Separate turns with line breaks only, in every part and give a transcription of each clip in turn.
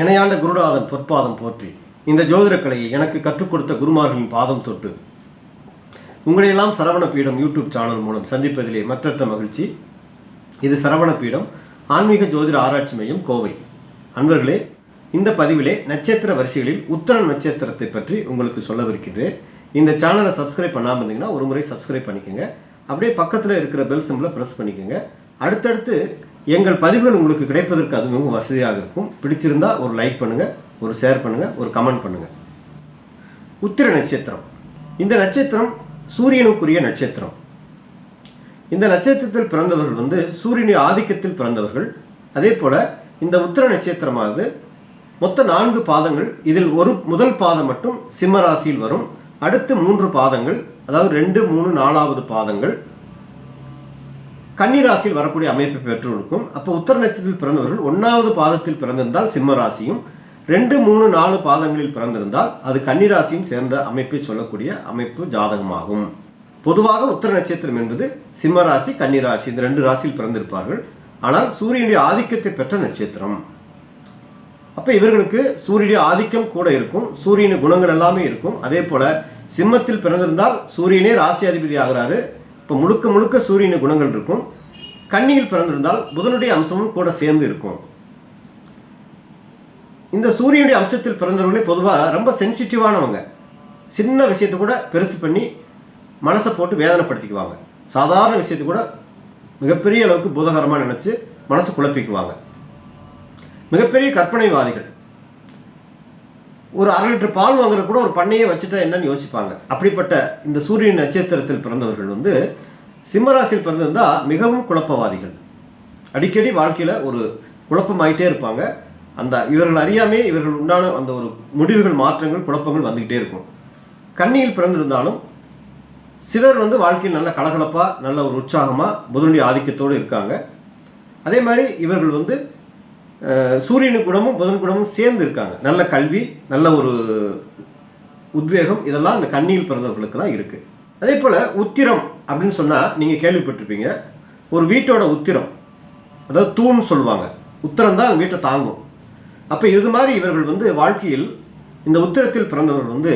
இணையாண்ட குருநாதன் பொற்பாதம் போற்றி. இந்த ஜோதிட கலையை எனக்கு கற்றுக் கொடுத்த குருமார்களின் பாதம் தொட்டு. உங்களையெல்லாம் சரவண பீடம் யூடியூப் சேனல் மூலம் சந்திப்பதிலே மற்றற்ற மகிழ்ச்சி. இது சரவண பீடம் ஆன்மீக ஜோதிட ஆராய்ச்சி மையம் கோவை. அன்பர்களே இந்த பதிவிலே நட்சத்திர வரிசைகளில் உத்தர நட்சத்திரத்தை பற்றி உங்களுக்கு சொல்லவிருக்கின்றேன். இந்த சேனலை சப்ஸ்கிரைப் பண்ணாமல் இருந்தீங்கன்னா ஒரு முறை சப்ஸ்கிரைப் பண்ணிக்கோங்க. அப்படியே பக்கத்தில் இருக்கிற பெல் சிம்பிளை ப்ரெஸ் பண்ணிக்கோங்க. அடுத்தடுத்து எங்கள் பதிவுகள் உங்களுக்கு கிடைப்பதற்கு அது மிகவும் வசதியாக இருக்கும். பிடிச்சிருந்தால் ஒரு லைக் பண்ணுங்கள் ஒரு ஷேர் பண்ணுங்கள் ஒரு கமெண்ட் பண்ணுங்கள் உத்திர நட்சத்திரம். இந்த நட்சத்திரம் சூரியனுக்குரிய நட்சத்திரம். இந்த நட்சத்திரத்தில் பிறந்தவர்கள் வந்து சூரியனுடைய ஆதிக்கத்தில் பிறந்தவர்கள். அதே போல் இந்த உத்திர நட்சத்திரமானது மொத்த நான்கு பாதங்கள் இதில் ஒரு முதல் பாதம் மட்டும் சிம்ம ராசியில் வரும். அடுத்து மூன்று பாதங்கள் அதாவது ரெண்டு மூணு நாலாவது பாதங்கள். கன்னிராசியில் வரக்கூடிய அமைப்பை பெற்றிருக்கும் அப்போ உத்தர நட்சத்திரத்தில் பிறந்தவர்கள் ஒன்றாவது பாதத்தில் பிறந்திருந்தால் சிம்ம ராசியும் ரெண்டு மூணு நாலு பாதங்களில் பிறந்திருந்தால் அது கன்னிராசியும் சேர்ந்த அமைப்பை சொல்லக்கூடிய அமைப்பு ஜாதகமாகும். பொதுவாக உத்தர நட்சத்திரம் என்பது சிம்ம ராசி ராசி இந்த ரெண்டு ராசியில் பிறந்திருப்பார்கள். ஆனால் சூரியனுடைய ஆதிக்கத்தை பெற்ற நட்சத்திரம். அப்போ இவர்களுக்கு சூரியனுடைய ஆதிக்கம் கூட இருக்கும் சூரியனுடைய குணங்கள் எல்லாமே இருக்கும். அதே போல சிம்மத்தில் பிறந்திருந்தால் சூரியனே ராசி அதிபதி ஆகிறாரு. இப்போ முழுக்க முழுக்க சூரியன குணங்கள் இருக்கும். கன்னியில் பிறந்திருந்தால் புதனுடைய அம்சமும் கூட சேர்ந்து இருக்கும். இந்த சூரியனுடைய அம்சத்தில் பிறந்தவர்களே பொதுவாக ரொம்ப சென்சிட்டிவானவங்க சின்ன விஷயத்தை கூட பெருசு பண்ணி மனசை போட்டு வேதனைப்படுத்திக்குவாங்க. சாதாரண விஷயத்தை கூட மிகப்பெரிய அளவுக்கு பூதகரமாக நினச்சி மனசு குழப்பிக்குவாங்க. மிகப்பெரிய கற்பனைவாதிகள். ஒரு அரை லிட்டர் பால் வாங்குற கூட ஒரு பண்ணையே வச்சுட்டா என்னன்னு யோசிப்பாங்க. அப்படிப்பட்ட இந்த சூரியன் நட்சத்திரத்தில் பிறந்தவர்கள் வந்து சிம்மராசியில் பிறந்திருந்தா மிகவும் குழப்பவாதிகள். அடிக்கடி வாழ்க்கையில் ஒரு குழப்பமாயிட்டே இருப்பாங்க. அந்த இவர்கள் அறியாமே இவர்கள் உண்டான அந்த ஒரு முடிவுகள் மாற்றங்கள் குழப்பங்கள் வந்துக்கிட்டே இருக்கும். கண்ணியில் பிறந்திருந்தாலும் சிலர் வந்து வாழ்க்கையில் நல்ல கலகலப்பாக நல்ல ஒரு உற்சாகமாக புதனுடைய ஆதிக்கத்தோடு இருக்காங்க. அதே மாதிரி இவர்கள் வந்து சூரியனு குணமும் புதன் குணமும் சேர்ந்து இருக்காங்க. நல்ல கல்வி நல்ல ஒரு உத்வேகம் இதெல்லாம் அந்த கண்ணியில் பிறந்தவர்களுக்கெல்லாம் இருக்குது அதே போல் உத்திரம் அப்படின்னு சொன்னால் நீங்கள் கேள்விப்பட்டிருப்பீங்க. ஒரு வீட்டோட உத்திரம் அதாவது தூண் சொல்லுவாங்க. உத்திரம் தான் வீட்டை தாங்கும். அப்போ இது மாதிரி இவர்கள் வந்து வாழ்க்கையில் இந்த உத்திரத்தில் பிறந்தவர்கள் வந்து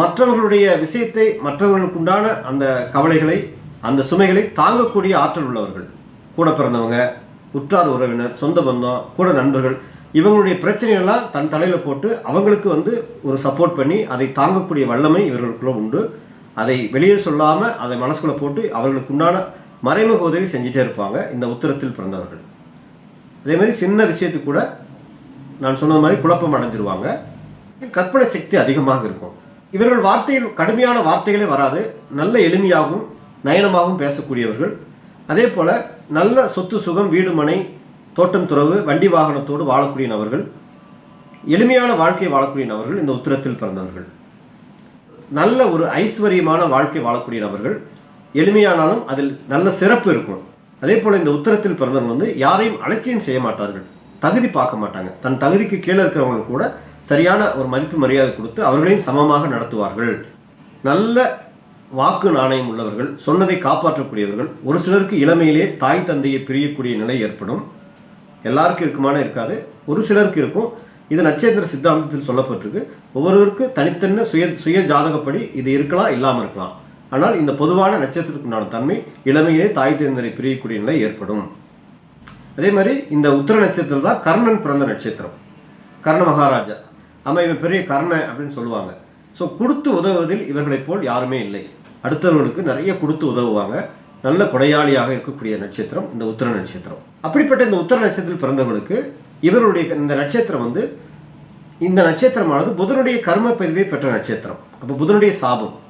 மற்றவர்களுடைய விஷயத்தை மற்றவர்களுக்கு உண்டான அந்த கவலைகளை அந்த சுமைகளை தாங்கக்கூடிய ஆற்றல் உள்ளவர்கள். கூட பிறந்தவங்க உற்றார் உறவினர் சொந்த பந்தம் கூட நண்பர்கள் இவங்களுடைய பிரச்சனைகள்லாம் தன் தலையில் போட்டு அவங்களுக்கு வந்து ஒரு சப்போர்ட் பண்ணி அதை தாங்கக்கூடிய வல்லமை இவர்களுக்குள்ள உண்டு. அதை வெளியே சொல்லாமல் அதை மனசுக்குள்ளே போட்டு அவர்களுக்கு உண்டான மறைமுக உதவி செஞ்சுட்டே இருப்பாங்க இந்த உத்தரத்தில் பிறந்தவர்கள். அதே மாதிரி சின்ன விஷயத்துக்கு கூட நான் சொன்னது மாதிரி குழப்பம் அடைஞ்சிருவாங்க. கற்பனை சக்தி அதிகமாக இருக்கும். இவர்கள் வார்த்தையில் கடுமையான வார்த்தைகளே வராது. நல்ல எளிமையாகவும் நயனமாகவும் பேசக்கூடியவர்கள். அதே போல நல்ல சொத்து சுகம் வீடு மனை தோட்டம் துறவு வண்டி வாகனத்தோடு வாழக்கூடிய நபர்கள் எளிமையான வாழ்க்கை வாழக்கூடிய நபர்கள் இந்த உத்திரத்தில் பிறந்தவர்கள். நல்ல ஒரு ஐஸ்வர்யமான வாழ்க்கை வாழக்கூடிய நபர்கள் எளிமையானாலும் அதில் நல்ல சிறப்பு இருக்கும். அதே போல் இந்த உத்தரத்தில் பிறந்தவங்க வந்து யாரையும் அலட்சியம் செய்ய மாட்டார்கள் தகுதி பார்க்க மாட்டாங்க. தன் தகுதிக்கு கீழே இருக்கிறவங்களுக்கு கூட சரியான ஒரு மதிப்பு மரியாதை கொடுத்து அவர்களையும் சமமாக நடத்துவார்கள். நல்ல வாக்கு நாணயம் உள்ளவர்கள் சொன்னதை காப்பாற்றக்கூடியவர்கள் ஒரு சிலருக்கு இளமையிலே தாய் தந்தையை பிரியக்கூடிய நிலை ஏற்படும். எல்லாருக்கும் இருக்குமான இருக்காது. ஒரு சிலருக்கு இருக்கும். இது நட்சத்திர சித்தாந்தத்தில் சொல்லப்பட்டிருக்கு. ஒவ்வொருவருக்கு தனித்தன்ன சுய சுய ஜாதகப்படி இது இருக்கலாம் இல்லாமல் இருக்கலாம். ஆனால் இந்த பொதுவான நட்சத்திரத்துக்குண்டான தன்மை இளமையிலே தாய் தந்தையை பிரியக்கூடிய நிலை ஏற்படும். அதே மாதிரி இந்த உத்தர நட்சத்திரம் தான் கர்ணன் பிறந்த நட்சத்திரம். கர்ண மகாராஜா. ஆமாம் இவன் பெரிய கர்ண அப்படின்னு சொல்லுவாங்க. ஸோ கொடுத்து உதவுவதில் இவர்களைப் போல் யாருமே இல்லை. அடுத்தவர்களுக்கு நிறைய கொடுத்து உதவுவாங்க. நல்ல கொடையாளியாக இருக்கக்கூடிய நட்சத்திரம் இந்த உத்தர நட்சத்திரம். அப்படிப்பட்ட இந்த உத்தர நட்சத்திரத்தில் பிறந்தவர்களுக்கு இவருடைய இந்த நட்சத்திரம் வந்து இந்த நட்சத்திரமானது புதனுடைய கர்ம பதிவை பெற்ற நட்சத்திரம். அப்போ புதனுடைய சாபம்.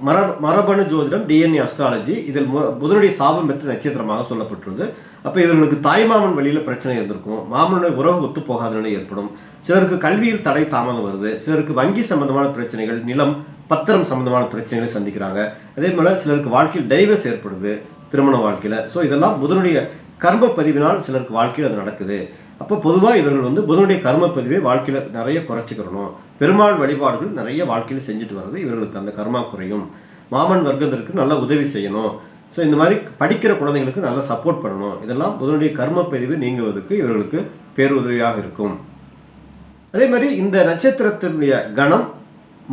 மர மரபணு ஜோதிடம் டிஎன்ஏ அஸ்ட்ராலஜி இதில் மு- புதனுடைய சாபம் பெற்ற நட்சத்திரமாக சொல்லப்பட்டுள்ளது. அப்போ இவர்களுக்கு தாய்மாமன் வழியில் பிரச்சனை இருந்திருக்கும். மாமனுடைய உறவு ஒத்து போகாத நிலை ஏற்படும். சிலருக்கு கல்வியில் தடை தாமதம் வருது. சிலருக்கு வங்கி சம்பந்தமான பிரச்சனைகள் நிலம் பத்திரம் சம்பந்தமான பிரச்சனைகளை சந்திக்கிறாங்க. அதே போல் சிலருக்கு வாழ்க்கையில் டைவர்ஸ் ஏற்படுது திருமண வாழ்க்கையில். ஸோ இதெல்லாம் புதனுடைய கர்ம பதிவினால் சிலருக்கு வாழ்க்கையில் அது நடக்குது. அப்போ பொதுவாக இவர்கள் வந்து புதனுடைய கர்ம பதிவை வாழ்க்கையில் நிறைய குறைச்சிக்கிறணும். பெருமாள் வழிபாடுகள் நிறைய வாழ்க்கையில் செஞ்சுட்டு வர்றது இவர்களுக்கு அந்த கர்மா குறையும். மாமன் வர்க்கத்திற்கு நல்லா உதவி செய்யணும். ஸோ இந்த மாதிரி படிக்கிற குழந்தைங்களுக்கு நல்லா சப்போர்ட் பண்ணணும். இதெல்லாம் புதனுடைய கர்ம பதிவு நீங்குவதற்கு இவர்களுக்கு பேருதவியாக இருக்கும். அதே மாதிரி இந்த நட்சத்திரத்தினுடைய கணம்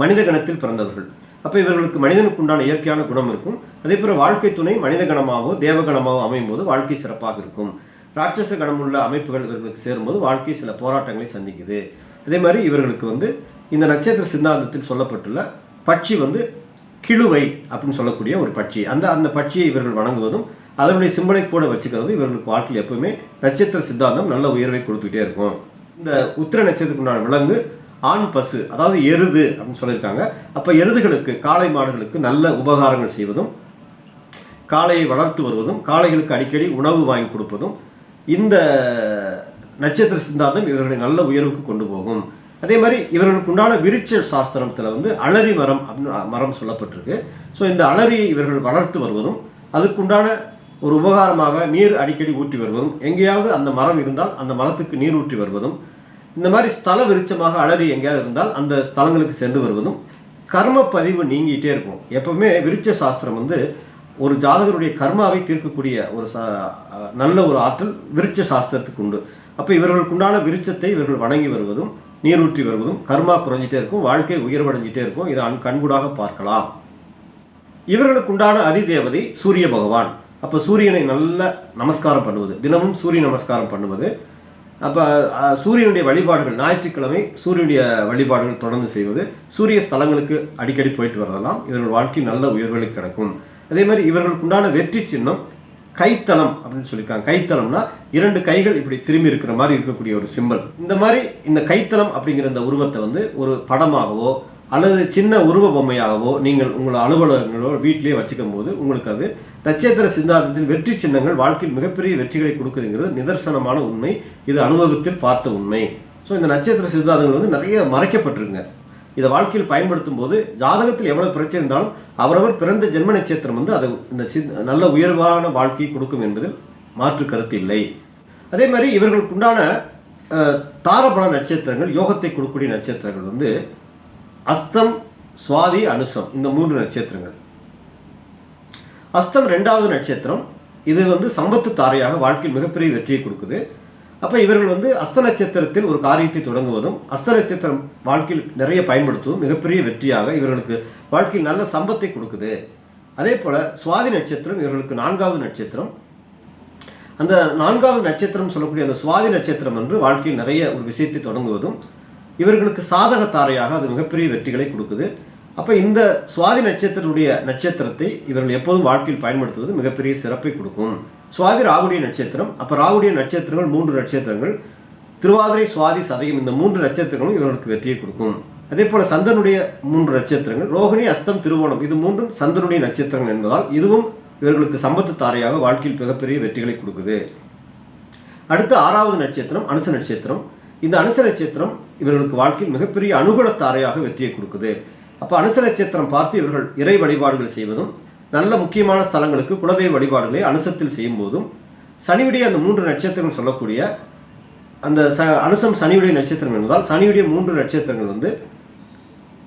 மனித கணத்தில் பிறந்தவர்கள். அப்போ இவர்களுக்கு மனிதனுக்கு உண்டான இயற்கையான குணம் இருக்கும். அதே போல வாழ்க்கை துணை மனித கணமாகவோ தேவகணமாகவோ அமையும் போது வாழ்க்கை சிறப்பாக இருக்கும். ராட்சச கணமுள்ள அமைப்புகள் இவர்களுக்கு சேரும்போது வாழ்க்கை சில போராட்டங்களை சந்திக்குது. அதே மாதிரி இவர்களுக்கு வந்து இந்த நட்சத்திர சித்தாந்தத்தில் சொல்லப்பட்டுள்ள பட்சி வந்து கிழுவை அப்படின்னு சொல்லக்கூடிய ஒரு பட்சி. அந்த அந்த பட்சியை இவர்கள் வணங்குவதும் அதனுடைய சிம்பலை கூட வச்சுக்கிறது இவர்களுக்கு வாழ்க்கையில் எப்பவுமே நட்சத்திர சித்தாந்தம் நல்ல உயர்வை கொடுத்துக்கிட்டே இருக்கும். இந்த உத்திர நட்சத்திரத்துக்கு உண்டான விலங்கு ஆண் பசு அதாவது எருது அப்படின்னு சொல்லியிருக்காங்க. அப்போ எருதுகளுக்கு காளை மாடுகளுக்கு நல்ல உபகாரங்கள் செய்வதும் காளையை வளர்த்து வருவதும் காளைகளுக்கு அடிக்கடி உணவு வாங்கி கொடுப்பதும் இந்த நட்சத்திர சிந்தாந்தம் இவர்களை நல்ல உயர்வுக்கு கொண்டு போகும். அதே மாதிரி இவர்களுக்கு உண்டான விருட்ச சாஸ்திரத்தில் வந்து அலரி மரம் அப்படின்னு மரம் சொல்லப்பட்டிருக்கு. ஸோ இந்த அலரியை இவர்கள் வளர்த்து வருவதும் அதுக்குண்டான ஒரு உபகாரமாக நீர் அடிக்கடி ஊற்றி வருவதும் எங்கேயாவது அந்த மரம் இருந்தால் அந்த மரத்துக்கு நீர் ஊற்றி வருவதும் இந்த மாதிரி ஸ்தல விருச்சமாக அலறி எங்கேயாவது இருந்தால் அந்த ஸ்தலங்களுக்கு சென்று வருவதும் கர்ம பதிவு நீங்கிட்டே இருக்கும். எப்பவுமே விருச்ச சாஸ்திரம் வந்து ஒரு ஜாதகருடைய கர்மாவை தீர்க்கக்கூடிய ஒரு நல்ல ஒரு ஆற்றல் விருச்ச சாஸ்திரத்துக்கு உண்டு. அப்போ இவர்களுக்குண்டான விருச்சத்தை இவர்கள் வணங்கி வருவதும் நீரூற்றி வருவதும் கர்மா குறைஞ்சிட்டே இருக்கும் வாழ்க்கை உயர்வடைஞ்சிட்டே இருக்கும். இதை அன் கண்கூடாக பார்க்கலாம். இவர்களுக்கு உண்டான அதிதேவதை சூரிய பகவான். அப்போ சூரியனை நல்ல நமஸ்காரம் பண்ணுவது தினமும் சூரிய நமஸ்காரம் பண்ணுவது அப்போ சூரியனுடைய வழிபாடுகள் ஞாயிற்றுக்கிழமை சூரியனுடைய வழிபாடுகள் தொடர்ந்து செய்வது சூரிய ஸ்தலங்களுக்கு அடிக்கடி போயிட்டு வரதெல்லாம் இவர்கள் வாழ்க்கை நல்ல உயர்வுகளுக்கு கிடக்கும். அதே மாதிரி இவர்களுக்கு உண்டான வெற்றி சின்னம் கைத்தலம் அப்படின்னு சொல்லியிருக்காங்க. கைத்தலம்னா இரண்டு கைகள் இப்படி திரும்பி இருக்கிற மாதிரி இருக்கக்கூடிய ஒரு சிம்பல் இந்த மாதிரி இந்த கைத்தலம் அப்படிங்கிற இந்த உருவத்தை வந்து ஒரு படமாகவோ அல்லது சின்ன உருவ பொம்மையாகவோ நீங்கள் உங்கள் அலுவலகங்களோ வீட்டிலேயே வச்சுக்கும் போது உங்களுக்கு அது நட்சத்திர சித்தாந்தத்தின் வெற்றி சின்னங்கள் வாழ்க்கையில் மிகப்பெரிய வெற்றிகளை கொடுக்குதுங்கிறது நிதர்சனமான உண்மை. இது அனுபவத்தில் பார்த்த உண்மை. ஸோ இந்த நட்சத்திர சித்தாந்தங்கள் வந்து நிறைய மறைக்கப்பட்டிருங்க இதை வாழ்க்கையில் பயன்படுத்தும் போது ஜாதகத்தில் எவ்வளவு பிரச்சனை இருந்தாலும் அவரவர் பிறந்த ஜென்ம நட்சத்திரம் வந்து அது இந்த நல்ல உயர்வான வாழ்க்கையை கொடுக்கும் என்பதில் மாற்று கருத்து இல்லை. அதே மாதிரி இவர்களுக்கு உண்டான தாரபல நட்சத்திரங்கள் யோகத்தை கொடுக்கக்கூடிய நட்சத்திரங்கள் வந்து அஸ்தம் சுவாதி அனுசம். இந்த மூன்று நட்சத்திரங்கள். அஸ்தம் ரெண்டாவது நட்சத்திரம். இது வந்து சம்பத்து தாரையாக வாழ்க்கையில் மிகப்பெரிய வெற்றியை கொடுக்குது. அப்போ இவர்கள் வந்து அஸ்த நட்சத்திரத்தில் ஒரு காரியத்தை தொடங்குவதும் அஸ்த நட்சத்திரம் வாழ்க்கையில் நிறைய பயன்படுத்துவதும் மிகப்பெரிய வெற்றியாக இவர்களுக்கு வாழ்க்கையில் நல்ல சம்பத்தை கொடுக்குது. அதே போல் சுவாதி நட்சத்திரம் இவர்களுக்கு நான்காவது நட்சத்திரம். அந்த நான்காவது நட்சத்திரம் சொல்லக்கூடிய அந்த சுவாதி நட்சத்திரம் என்று வாழ்க்கையில் நிறைய ஒரு விஷயத்தை தொடங்குவதும் இவர்களுக்கு சாதக தாரையாக அது மிகப்பெரிய வெற்றிகளை கொடுக்குது. அப்போ இந்த சுவாதி நட்சத்திரத்துடைய நட்சத்திரத்தை இவர்கள் எப்போதும் வாழ்க்கையில் பயன்படுத்துவது மிகப்பெரிய சிறப்பை கொடுக்கும். சுவாதி ராகுடைய நட்சத்திரம் அப்போ ராகுடைய நட்சத்திரங்கள் மூன்று நட்சத்திரங்கள். திருவாதிரை சுவாதி சதயம் இந்த மூன்று நட்சத்திரங்களும் இவர்களுக்கு வெற்றியை கொடுக்கும். அதே போல சந்தனுடைய மூன்று நட்சத்திரங்கள் ரோகிணி அஸ்தம் திருவோணம் இது மூன்றும் சந்தனுடைய நட்சத்திரங்கள் என்பதால் இதுவும் இவர்களுக்கு சம்பத்து தாரையாக வாழ்க்கையில் மிகப்பெரிய வெற்றிகளை கொடுக்குது. அடுத்து ஆறாவது நட்சத்திரம் அனுச நட்சத்திரம். இந்த அனுசர சேத்திரம் இவர்களுக்கு வாழ்க்கையில் மிகப்பெரிய அனுகூல தாரையாக வெற்றியை கொடுக்குது. அப்போ அனுசரட்சேத்திரம் பார்த்து இவர்கள் இறை வழிபாடுகள் செய்வதும் நல்ல முக்கியமான ஸ்தலங்களுக்கு குலதெய்வ வழிபாடுகளை அனுசத்தில் செய்யும் போதும் சனியுடைய அந்த மூன்று நட்சத்திரம் சொல்லக்கூடிய அந்த ச அனுசம் சனியுடைய நட்சத்திரம் என்பதால் சனியுடைய மூன்று நட்சத்திரங்கள் வந்து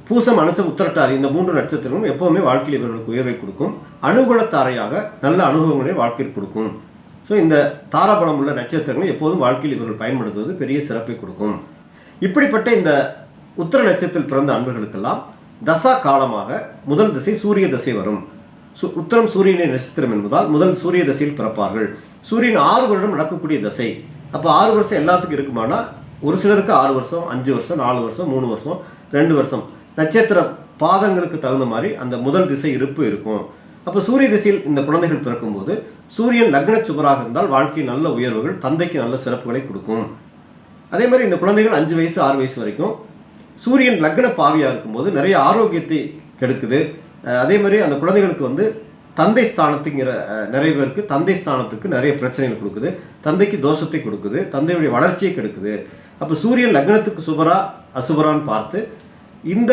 பூசம் அனுசம் உத்தரட்டாது இந்த மூன்று நட்சத்திரங்களும் எப்போவுமே வாழ்க்கையில் இவர்களுக்கு உயர்வை கொடுக்கும். அனுகூல தாரையாக நல்ல அனுபவங்களை வாழ்க்கையில் கொடுக்கும். ஸோ இந்த தாராபலம் உள்ள நட்சத்திரங்கள் எப்போதும் வாழ்க்கையில் இவர்கள் பயன்படுத்துவது பெரிய சிறப்பை கொடுக்கும். இப்படிப்பட்ட இந்த உத்தர நட்சத்திரத்தில் பிறந்த அன்பர்களுக்கெல்லாம் தசா காலமாக முதல் திசை சூரிய திசை வரும். சு உத்தரம் சூரியனின் நட்சத்திரம் என்பதால் முதல் சூரிய திசையில் பிறப்பார்கள். சூரியன் ஆறு வருடம் நடக்கக்கூடிய திசை. அப்போ ஆறு வருஷம் எல்லாத்துக்கும் இருக்குமானா? ஒரு சிலருக்கு ஆறு வருஷம் அஞ்சு வருஷம் நாலு வருஷம் மூணு வருஷம் ரெண்டு வருஷம். நட்சத்திர பாதங்களுக்கு தகுந்த மாதிரி அந்த முதல் திசை இருப்பு இருக்கும். அப்போ சூரிய திசையில் இந்த குழந்தைகள் பிறக்கும்போது சூரியன் லக்ன சுபராக இருந்தால் வாழ்க்கை நல்ல உயர்வுகள் தந்தைக்கு நல்ல சிறப்புகளை கொடுக்கும். அதே மாதிரி இந்த குழந்தைகள் அஞ்சு வயசு ஆறு வயசு வரைக்கும் சூரியன் லக்ன பாவியாக இருக்கும்போது நிறைய ஆரோக்கியத்தை கெடுக்குது. அதே மாதிரி அந்த குழந்தைகளுக்கு வந்து தந்தை ஸ்தானத்துங்கிற நிறைய பேருக்கு தந்தை ஸ்தானத்துக்கு நிறைய பிரச்சனைகள் கொடுக்குது. தந்தைக்கு தோஷத்தை கொடுக்குது. தந்தையுடைய வளர்ச்சியை கெடுக்குது. அப்போ சூரியன் லக்னத்துக்கு சுபரா அசுபரான்னு பார்த்து இந்த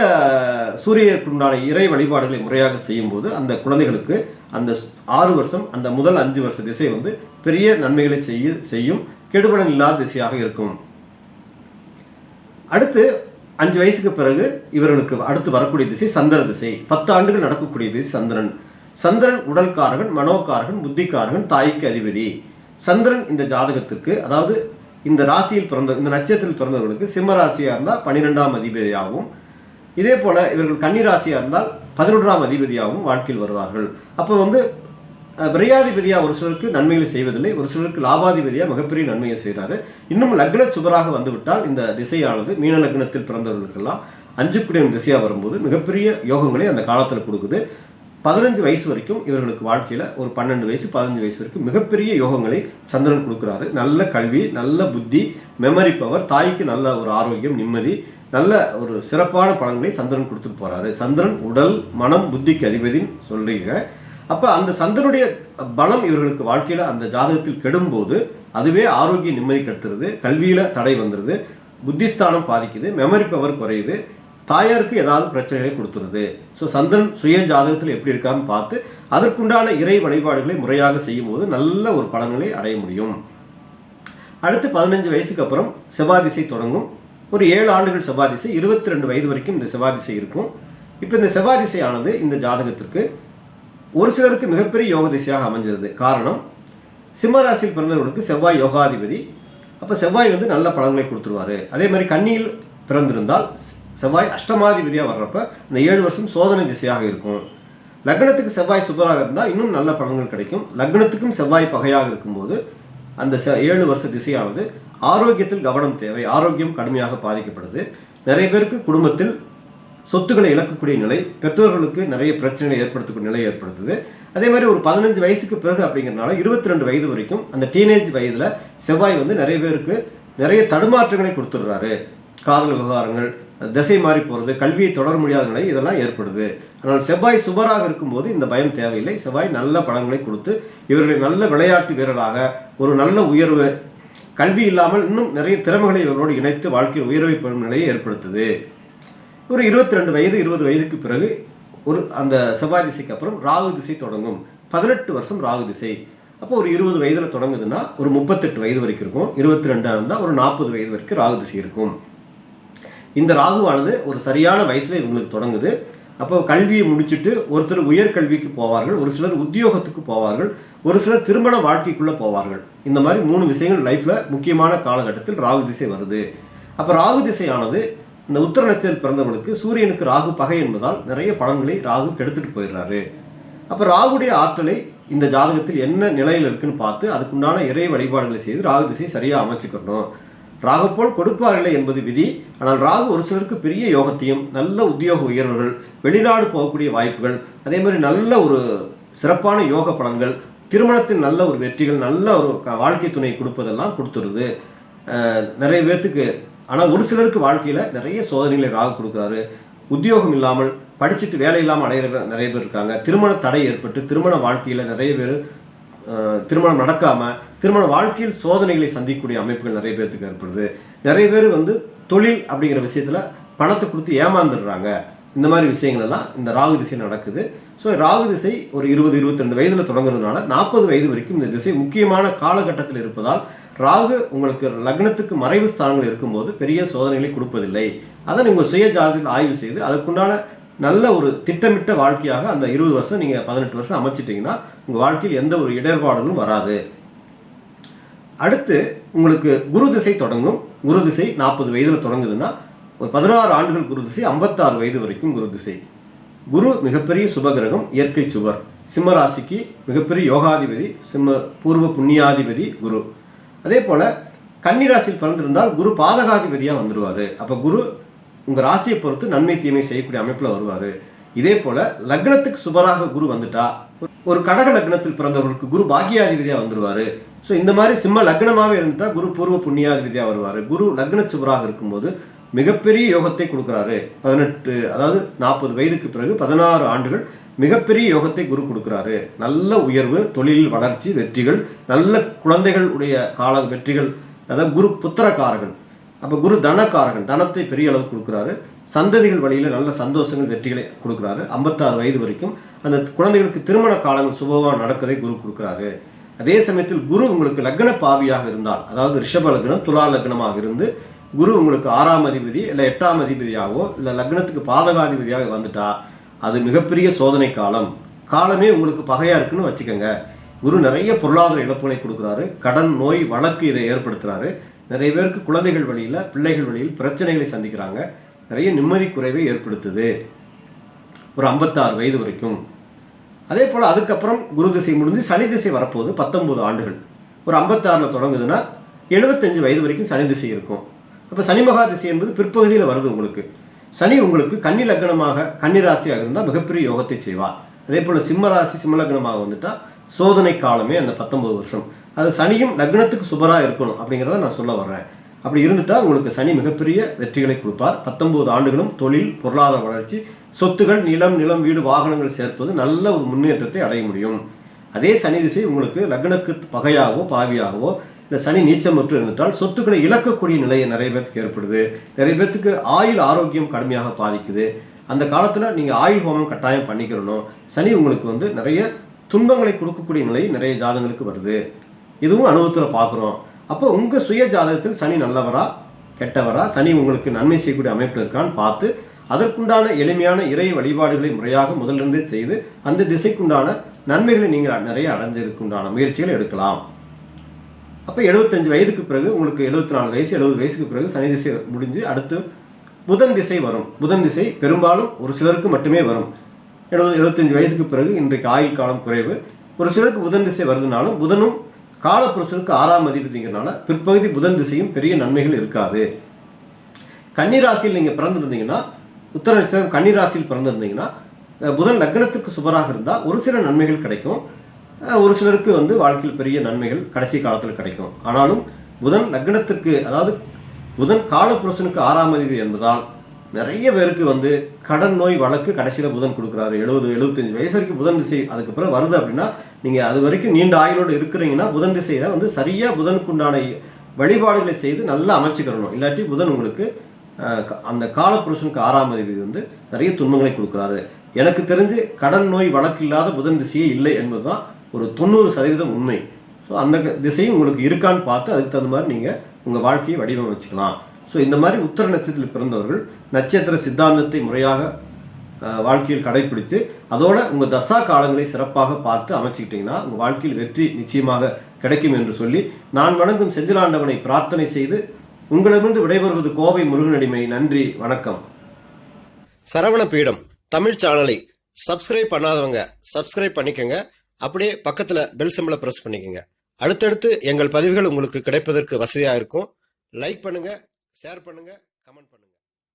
சூரியனுக்கு உண்டான இறை வழிபாடுகளை முறையாக செய்யும்போது அந்த குழந்தைகளுக்கு அந்த ஆறு வருஷம் அந்த முதல் அஞ்சு வருஷ திசை வந்து பெரிய நன்மைகளை செய்ய செய்யும் கெடுபலன் இல்லாத திசையாக இருக்கும். அடுத்து அஞ்சு வயசுக்கு பிறகு இவர்களுக்கு அடுத்து வரக்கூடிய திசை சந்திர திசை. பத்து ஆண்டுகள் நடக்கக்கூடிய திசை சந்திரன். சந்திரன் உடல்காரகன் மனோக்காரகன் புத்திக்காரகன் தாய்க்கு அதிபதி. சந்திரன் இந்த ஜாதகத்திற்கு அதாவது இந்த ராசியில் பிறந்த இந்த நட்சத்திரத்தில் பிறந்தவர்களுக்கு சிம்ம ராசியாக இருந்தால் பன்னிரெண்டாம் அதிபதியாகவும் இதே போல் இவர்கள் கன்னிராசியாக இருந்தால் பதினொன்றாம் அதிபதியாகவும் வாழ்க்கையில் வருவார்கள். அப்போ வந்து விரையாதிபதியாக ஒரு சிலருக்கு நன்மைகளை செய்வதில்லை ஒரு சிலருக்கு லாபாதிபதியாக மிகப்பெரிய நன்மையை செய்கிறாரு. இன்னும் லக்ன சுபராக வந்துவிட்டால் இந்த திசையானது மீன லக்னத்தில் பிறந்தவர்களுக்கெல்லாம் அஞ்சுக்குடியின் திசையாக வரும்போது மிகப்பெரிய யோகங்களை அந்த காலத்தில் கொடுக்குது. பதினஞ்சு வயசு வரைக்கும் இவர்களுக்கு வாழ்க்கையில் ஒரு பன்னெண்டு வயசு பதினஞ்சு வயசு வரைக்கும் மிகப்பெரிய யோகங்களை சந்திரன் கொடுக்குறாரு. நல்ல கல்வி நல்ல புத்தி மெமரி பவர் தாய்க்கு நல்ல ஒரு ஆரோக்கியம் நிம்மதி நல்ல ஒரு சிறப்பான பலன்களை சந்திரன் கொடுத்துட்டு போகிறாரு சந்திரன் உடல் மனம் புத்திக்கு அதிபதின்னு சொல்கிறீங்க அப்போ அந்த சந்திரனுடைய பலம் இவர்களுக்கு வாழ்க்கையில் அந்த ஜாதகத்தில் கெடும்போது அதுவே ஆரோக்கிய நிம்மதி கெடுத்துருது கல்வியில் தடை வந்துடுது புத்திஸ்தானம் பாதிக்குது மெமரி பவர் குறையுது தாயாருக்கு ஏதாவது பிரச்சனைகளை கொடுத்துருது. ஸோ சந்திரன் சுய ஜாதகத்தில் எப்படி இருக்கான்னு பார்த்து அதற்குண்டான இறை வழிபாடுகளை முறையாக செய்யும்போது நல்ல ஒரு பலன்களை அடைய முடியும். அடுத்து பதினஞ்சு வயசுக்கு அப்புறம் செவ்வாதிசை தொடங்கும். ஒரு ஏழு ஆண்டுகள் செவ்வாதிசை இருபத்தி ரெண்டு வயது வரைக்கும் இந்த செவ்வாதிசை இருக்கும். இப்போ இந்த செவ்வாதிசையானது இந்த ஜாதகத்திற்கு ஒரு சிலருக்கு மிகப்பெரிய யோக திசையாக அமைஞ்சிருது காரணம் சிம்மராசியில் பிறந்தவர்களுக்கு செவ்வாய் யோகாதிபதி. அப்போ செவ்வாய் வந்து நல்ல பலன்களை கொடுத்துருவாரு. அதே மாதிரி கன்னியில் பிறந்திருந்தால் செவ்வாய் அஷ்டமாதிபதியாக வர்றப்ப இந்த ஏழு வருஷம் சோதனை திசையாக இருக்கும். லக்னத்துக்கு செவ்வாய் சுபராக இருந்தால் இன்னும் நல்ல பலன்கள் கிடைக்கும். லக்னத்துக்கும் செவ்வாய் பகையாக இருக்கும்போது அந்த செ- ஏழு வருஷ திசையானது ஆரோக்கியத்தில் கவனம் தேவை. ஆரோக்கியம் கடுமையாக பாதிக்கப்படுது. நிறைய பேருக்கு குடும்பத்தில் சொத்துக்களை இழக்கக்கூடிய நிலை பெற்றோர்களுக்கு நிறைய பிரச்சனைகளை ஏற்படுத்தக்கூடிய நிலை ஏற்படுத்துது. அதே மாதிரி ஒரு பதினஞ்சு வயசுக்கு பிறகு அப்படிங்கிறனால இருபத்தி ரெண்டு வயது வரைக்கும் அந்த டீனேஜ் வயதில் செவ்வாய் வந்து நிறைய பேருக்கு நிறைய தடுமாற்றங்களை கொடுத்துடுறாரு. காதல் விவகாரங்கள் திசை மாறி போகிறது கல்வியை தொடர முடியாத நிலை இதெல்லாம் ஏற்படுது. ஆனால் செவ்வாய் சுபராக இருக்கும்போது இந்த பயம் தேவையில்லை. செவ்வாய் நல்ல பலன்களை கொடுத்து இவர்களை நல்ல விளையாட்டு வீரராக ஒரு நல்ல உயர்வு கல்வி இல்லாமல் இன்னும் நிறைய திறமைகளை இவர்களோடு இணைத்து வாழ்க்கையில் உயர்வை பெறும் நிலையை ஏற்படுத்துது. ஒரு இருபத்தி ரெண்டு வயது இருபது வயதுக்கு பிறகு ஒரு அந்த செவ்வாய் திசைக்கு அப்புறம் ராகு திசை தொடங்கும். பதினெட்டு வருஷம் ராகு திசை. அப்போ ஒரு இருபது வயதில் தொடங்குதுன்னா ஒரு முப்பத்தெட்டு வயது வரைக்கும் இருக்கும். இருபத்தி ரெண்டாக இருந்தால் ஒரு நாற்பது வயது வரைக்கும் ராகு திசை இருக்கும். இந்த ராகுவானது ஒரு சரியான வயசில் இவங்களுக்கு தொடங்குது. அப்போ கல்வியை முடிச்சுட்டு ஒருத்தர் உயர்கல்விக்கு போவார்கள் ஒரு சிலர் உத்தியோகத்துக்கு போவார்கள் ஒரு சிலர் திருமண வாழ்க்கைக்குள்ளே போவார்கள். இந்த மாதிரி மூணு விஷயங்கள் லைஃப்பில் முக்கியமான காலகட்டத்தில் ராகு திசை வருது. அப்போ ராகு திசையானது இந்த உத்தர நட்சத்திரத்தில் பிறந்தவங்களுக்கு சூரியனுக்கு ராகு பகை என்பதால் நிறைய பலன்களை ராகு கெடுத்துட்டு போயிடுறாரு. அப்போ ராகுடைய ஆற்றலை இந்த ஜாதகத்தில் என்ன நிலையில் இருக்குன்னு பார்த்து அதுக்குண்டான இறை வழிபாடுகளை செய்து ராகு திசையை சரியாக அமைச்சுக்கணும். ராகு போல் கொடுப்பார்களே என்பது விதி. ஆனால் ராகு ஒரு சிலருக்கு பெரிய யோகத்தையும் நல்ல உத்தியோக உயர்வுகள் வெளிநாடு போகக்கூடிய வாய்ப்புகள் அதே மாதிரி நல்ல ஒரு சிறப்பான யோக பலன்கள் திருமணத்தின் நல்ல ஒரு வெற்றிகள் நல்ல ஒரு வாழ்க்கை துணை கொடுப்பதெல்லாம் கொடுத்துருது நிறைய பேர்த்துக்கு ஆனால் ஒரு சிலருக்கு வாழ்க்கையில் நிறைய சோதனைகளை ராகு கொடுக்குறாரு. உத்தியோகம் இல்லாமல் படிச்சுட்டு வேலை இல்லாமல் அடையிற நிறைய பேர் இருக்காங்க. திருமண தடை ஏற்பட்டு திருமண வாழ்க்கையில் நிறைய பேர் திருமணம் நடக்காமல் திருமண வாழ்க்கையில் சோதனைகளை சந்திக்கக்கூடிய அமைப்புகள் நிறைய பேர்த்துக்கு ஏற்படுது. நிறைய பேர் வந்து தொழில் அப்படிங்கிற விஷயத்தில் பணத்தை கொடுத்து ஏமாந்துடுறாங்க. இந்த மாதிரி விஷயங்கள் எல்லாம் இந்த ராகு திசை நடக்குது. ஸோ ராகு திசை ஒரு இருபது இருபத்தி ரெண்டு வயதில் தொடங்குறதுனால நாற்பது வயது வரைக்கும் இந்த திசை முக்கியமான காலகட்டத்தில் இருப்பதால் ராகு உங்களுக்கு லக்னத்துக்கு மறைவு ஸ்தானங்கள் இருக்கும்போது பெரிய சோதனைகளை கொடுப்பதில்லை. அதை நீங்கள் சுய ஜாதகத்தில் ஆய்வு செய்து அதுக்குண்டான நல்ல ஒரு திட்டமிட்ட வாழ்க்கையாக அந்த இருபது வருஷம் நீங்கள் பதினெட்டு வருஷம் அமைச்சிட்டிங்கன்னா உங்கள் வாழ்க்கையில் எந்த ஒரு இடர்பாடுகளும் வராது. அடுத்து உங்களுக்கு குரு திசை தொடங்கும். குரு திசை நாற்பது வயதில் தொடங்குதுன்னா ஒரு பதினாறு ஆண்டுகள் குரு திசை ஐம்பத்தாறு வயது வரைக்கும் குரு திசை. குரு மிகப்பெரிய சுபகிரகம் இயற்கை சுவர். சிம்மராசிக்கு மிகப்பெரிய யோகாதிபதி சிம்ம பூர்வ புண்ணியாதிபதி குரு. அதே போல் கன்னிராசியில் பிறந்திருந்தால் குரு பாதகாதிபதியாக வந்துடுவார் அப்போ குரு உங்கள் ராசியை பொறுத்து நன்மை தீமை செய்யக்கூடிய அமைப்பில் வருவார். இதே போல் லக்னத்துக்கு சுபராக குரு வந்துட்டா ஒரு கடக லக்னத்தில் பிறந்தவர்களுக்கு குரு பாக்கியாதிபதியாக வந்துடுவார் ஸோ இந்த மாதிரி சிம்ம லக்னமாகவே இருந்துட்டால் குரு பூர்வ புண்ணியாதிபதியாக வருவார். குரு லக்ன சுபராக இருக்கும்போது மிகப்பெரிய யோகத்தை கொடுக்குறாரு. பதினெட்டு அதாவது நாற்பது வயதுக்கு பிறகு பதினாறு ஆண்டுகள் மிகப்பெரிய யோகத்தை குரு கொடுக்குறாரு. நல்ல உயர்வு தொழில் வளர்ச்சி வெற்றிகள் நல்ல குழந்தைகள் உடைய கால வெற்றிகள் அதாவது குரு புத்திரக்காரர்கள் அப்போ குரு தனக்காரகன் தனத்தை பெரிய அளவு கொடுக்குறாரு. சந்ததிகள் வழியில் நல்ல சந்தோஷங்கள் வெற்றிகளை கொடுக்குறாரு. ஐம்பத்தாறு வயது வரைக்கும் அந்த குழந்தைகளுக்கு திருமண காலங்கள் சுபமாக நடக்கதை குரு கொடுக்குறாரு. அதே சமயத்தில் குரு உங்களுக்கு லக்ன பாவியாக இருந்தால் அதாவது ரிஷப லக்னம் துலா லக்னமாக இருந்து குரு உங்களுக்கு ஆறாம் அதிபதி இல்லை எட்டாம் அதிபதியாகவோ இல்லை லக்னத்துக்கு பாதகாதிபதியாக வந்துட்டா அது மிகப்பெரிய சோதனை காலம். காலமே உங்களுக்கு பகையாக இருக்குன்னு வச்சுக்கோங்க. குரு நிறைய பொருளாதார இழப்புகளை கொடுக்குறாரு. கடன் நோய் வழக்கு இதை ஏற்படுத்துகிறாரு நிறைய பேருக்கு குழந்தைகள் வழியில் பிள்ளைகள் வழியில் பிரச்சனைகளை சந்திக்கிறாங்க. நிறைய நிம்மதி குறைவை ஏற்படுத்துது. ஒரு ஐம்பத்தாறு வயது வரைக்கும். அதே போல் அதுக்கப்புறம் குரு திசை முடிஞ்சு சனி திசை வரப்போகுது பத்தொம்போது ஆண்டுகள். ஒரு ஐம்பத்தாறில் தொடங்குதுன்னா எழுபத்தஞ்சு வயது வரைக்கும் சனி திசை இருக்கும். அப்போ சனி மகா திசை என்பது பிற்பகுதியில் வருது உங்களுக்கு. சனி உங்களுக்கு கன்னி லக்னமாக கன்னி ராசியாக இருந்தால் மிகப்பெரிய யோகத்தை செய்வார் அதே போல் சிம்ம ராசி சிம்ம லக்னமாக சோதனை காலமே அந்த பத்தொம்பது வருஷம். அது சனியும் லக்னத்துக்கு சுபராக இருக்கணும் அப்படிங்கிறத நான் சொல்ல வர்றேன். அப்படி இருந்துட்டால் உங்களுக்கு சனி மிகப்பெரிய வெற்றிகளை கொடுப்பார். பத்தொன்பது ஆண்டுகளும் தொழில் பொருளாதார வளர்ச்சி சொத்துகள் நிலம் நிலம் வீடு வாகனங்கள் சேர்ப்பது நல்ல ஒரு முன்னேற்றத்தை அடைய முடியும். அதே சனி திசை உங்களுக்கு லக்னக்கு பகையாகவோ பாவியாகவோ இந்த சனி நீச்சம் மற்றும் இருந்துட்டால் சொத்துக்களை இழக்கக்கூடிய நிலையை நிறைய பேர்த்துக்கு ஏற்படுது. நிறைய பேர்த்துக்கு ஆயுள் ஆரோக்கியம் கடுமையாக பாதிக்குது. அந்த காலத்தில் நீங்கள் ஆயுள் ஹோமம் கட்டாயம் பண்ணிக்கிறணும். சனி உங்களுக்கு வந்து நிறைய துன்பங்களை கொடுக்கக்கூடிய நிலை நிறைய ஜாதகங்களுக்கு வருது. இதுவும் அனுபவத்தில் பார்க்குறோம் அப்போ உங்கள் சுய ஜாதகத்தில் சனி நல்லவரா கெட்டவரா? சனி உங்களுக்கு நன்மை செய்யக்கூடிய அமைப்பில் இருக்கான்னு பார்த்து அதற்குண்டான எளிமையான இறை வழிபாடுகளை முறையாக முதலிருந்தே செய்து அந்த திசைக்குண்டான நன்மைகளை நீங்கள் நிறைய அடைஞ்சிருக்குண்டான முயற்சிகளை எடுக்கலாம். அப்போ எழுபத்தஞ்சு வயதுக்கு பிறகு உங்களுக்கு எழுபத்தி நாலு வயசு எழுபது வயசுக்கு பிறகு சனி திசை முடிஞ்சு அடுத்து புதன் திசை வரும். புதன் திசை பெரும்பாலும் ஒரு சிலருக்கு மட்டுமே வரும். எழுபது எழுபத்தஞ்சு வயதுக்கு பிறகு இன்றைக்கு ஆயுள் காலம் குறைவு. ஒரு சிலருக்கு புதன் திசை வருதுனாலும் புதனும் காலப்புருஷனுக்கு ஆறாம் அதிபதிங்கிறனால பிற்பகுதி புதன் திசையும் பெரிய நன்மைகள் இருக்காது. கன்னிராசியில் நீங்கள் பிறந்திருந்தீங்கன்னா உத்தர நட்சத்திரம் கன்னிராசியில் பிறந்திருந்தீங்கன்னா புதன் லக்னத்துக்கு சுபராக இருந்தால் ஒரு சில நன்மைகள் கிடைக்கும். ஒரு சிலருக்கு வந்து வாழ்க்கையில் பெரிய நன்மைகள் கடைசி காலத்தில் கிடைக்கும். ஆனாலும் புதன் லக்னத்திற்கு அதாவது புதன் காலப்புருஷனுக்கு ஆறாம் அதிபதி என்பதால் நிறைய பேருக்கு வந்து கடன் நோய் வழக்கு கடைசியில் புதன் கொடுக்குறாரு. எழுபது எழுபத்தஞ்சு வயசு வரைக்கும் புதன் திசை அதுக்கு பிறகு வருது அப்படின்னா நீங்கள் அது வரைக்கும் நீண்ட ஆயுளோடு இருக்கிறீங்கன்னா புதன் திசையில் வந்து சரியாக புதனுக்குண்டான வழிபாடுகளை செய்து நல்லா அமைச்சுக்கிறணும். இல்லாட்டி புதன் உங்களுக்கு அந்த காலப்புருஷனுக்கு ஆறாம் அதிபதி வந்து நிறைய துன்பங்களை கொடுக்குறாரு. எனக்கு தெரிஞ்சு கடன் நோய் வழக்கு இல்லாத புதன் திசையே இல்லை என்பது தான் ஒரு தொண்ணூறு சதவீதம் உண்மை. ஸோ அந்த திசையும் உங்களுக்கு இருக்கான்னு பார்த்து அதுக்கு தகுந்த மாதிரி நீங்கள் உங்கள் வாழ்க்கையை வடிவமைச்சுக்கலாம். ஸோ இந்த மாதிரி உத்தர நட்சத்திரத்தில் பிறந்தவர்கள் நட்சத்திர சித்தாந்தத்தை முறையாக வாழ்க்கையில் கடைபிடித்து அதோட உங்கள் தசா காலங்களை சிறப்பாக பார்த்து அமைச்சுக்கிட்டிங்கன்னா உங்கள் வாழ்க்கையில் வெற்றி நிச்சயமாக கிடைக்கும் என்று சொல்லி நான் வணங்கும் செந்திலாண்டவனை பிரார்த்தனை செய்து உங்களிடமிருந்து விடைபெறுவது கோவை முருகனடிமை நன்றி வணக்கம்.
சரவண பீடம் தமிழ் சேனலை சப்ஸ்கிரைப் பண்ணாதவங்க சப்ஸ்கிரைப் பண்ணிக்கங்க. அப்படியே பக்கத்தில் பெல் சிம்பிளை ப்ரெஸ் பண்ணிக்கங்க. அடுத்தடுத்து எங்கள் பதிவுகள் உங்களுக்கு கிடைப்பதற்கு வசதியாக இருக்கும். லைக் பண்ணுங்கள் ஷேர் பண்ணுங்கள்